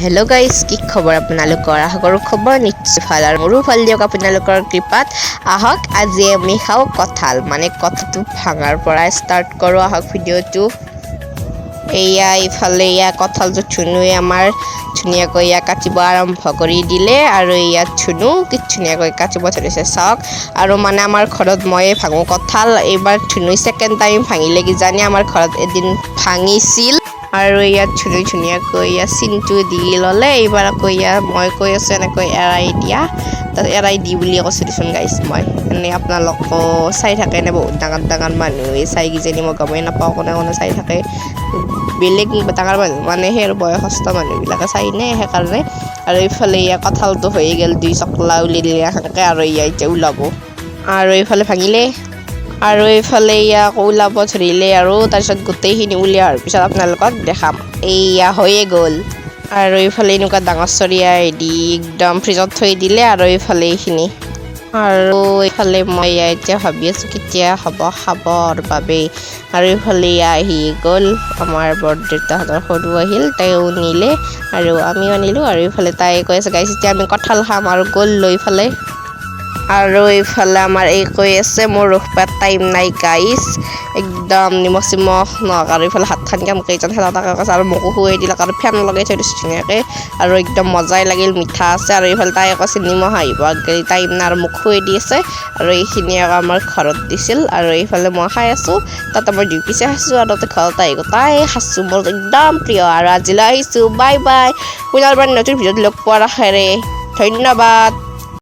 Hello' guys কি খবৰ আপোনালোকৰ? আশা কৰোঁ খবৰ, নিশ্চয় ভালো আৰু মোৰো ভালো দিয়ক আপোনালোকৰ কৃপাত। আহক, আজি আমি খাওঁ কঁঠাল। মানে কঁঠালটো ভাঙাৰ পৰা ষ্টাৰ্ট কৰোঁ। আহক, ভিডিঅ'টো। এয়া ইফালে এয়া কঁঠালটো ধুনুৱে আমাৰ ধুনীয়াকৈ এয়া কাটিব আৰম্ভ কৰি দিলে আৰু ইয়াত ধুনু কি ধুনীয়াকৈ কাটিব ধৰিছে। চাওক, আৰু মানে আমাৰ ঘৰত ময়ে ভাঙোঁ কঁঠাল। এইবাৰ ধুনুই ছেকেণ্ড টাইম ভাঙিলে, কিজানি আমাৰ ঘৰত এদিন ভাঙিছিল। আৰু ইয়াত ধুনুই ধুনীয়াকৈ ইয়াত চিনটো দি ল'লে। এইবাৰ আকৌ ইয়াত মই কৈ আছোঁ, এনেকৈ এৰাই দিয়া। তাত এৰাই দি বুলি কৈছোঁ দেচোন গাইছ মই। এনেই আপোনালোকো চাই থাকে নে বহুত ডাঙৰ ডাঙৰ মানুহে? চাই কিজানি মই গমেই নাপাওঁ, কোনে কোনে চাই থাকে। বেলেগ ডাঙৰ মানুহ মানে সেই আৰু বয়সস্থ মানুহবিলাকে চাই নে? সেইকাৰণে। আৰু এইফালে ইয়াৰ কঁঠালটো হৈ গ'ল, দুই চকলা উলিয়াই দিলে, সেনেকৈ আৰু ইয়া এতিয়া ওলাব। আৰু এইফালে ভাঙিলে। আৰু এইফালে ইয়া আকৌ ওলাব ধৰিলে আৰু তাৰপিছত গোটেইখিনি উলিওৱাৰ পিছত আপোনালোকক দেখাম। এইয়া হৈয়ে গ'ল। আৰু এইফালে এনেকুৱা ডাঙৰ চৰিয়াই দি একদম ফ্ৰিজত থৈ দিলে আৰু এইফালে এইখিনি। আৰু এইফালে মই এয়া এতিয়া ভাবি আছোঁ কেতিয়া হ'ব খাবৰ বাবে। আৰু এইফালে আহি গ'ল। আমাৰ বৰদেউতাহঁতৰ সৰু আহিল তাইও নিলে। আৰু আমিও আনিলোঁ আৰু এইফালে তাই কৈ আছে গাইছ এতিয়া আমি কঁঠাল খাম আৰু গ'ল লৈ ফালে আৰু এইফালে আমাৰ এই কৈ আছে, মোৰ ৰখবাৰ টাইম নাই গাইছ একদম নিমখ চিমখ নহওক আৰু এইফালে হাতখন কাম কেইজন হেতা তাকে কৈছে, আৰু মোকো শুৱাই দিলাক আৰু ফেন লগাই থৈ দিছোঁ ধুনীয়াকৈ। আৰু একদম মজাই লাগিল, মিঠা আছে, আৰু এইফালে তাই কৈছে, নিমখ আহিব আগেলি টাইম নাই আৰু মোক খুৱাই দি আছে। আৰু এইখিনি আকৌ আমাৰ ঘৰত দিছিল, আৰু এইফালে মই খাই আছোঁ। তাতে মই দুই পিছে খাইছোঁ আৰু তাতে ঘৰত আহি গোটাই খাইছোঁ মোৰ একদম প্ৰিয়, আৰু আজিলৈ আহিছোঁ বাই বাই পুনৰবাৰ নতুন ভিডিঅ'ত লগ পোৱাৰ আশাৰে ধন্যবাদ।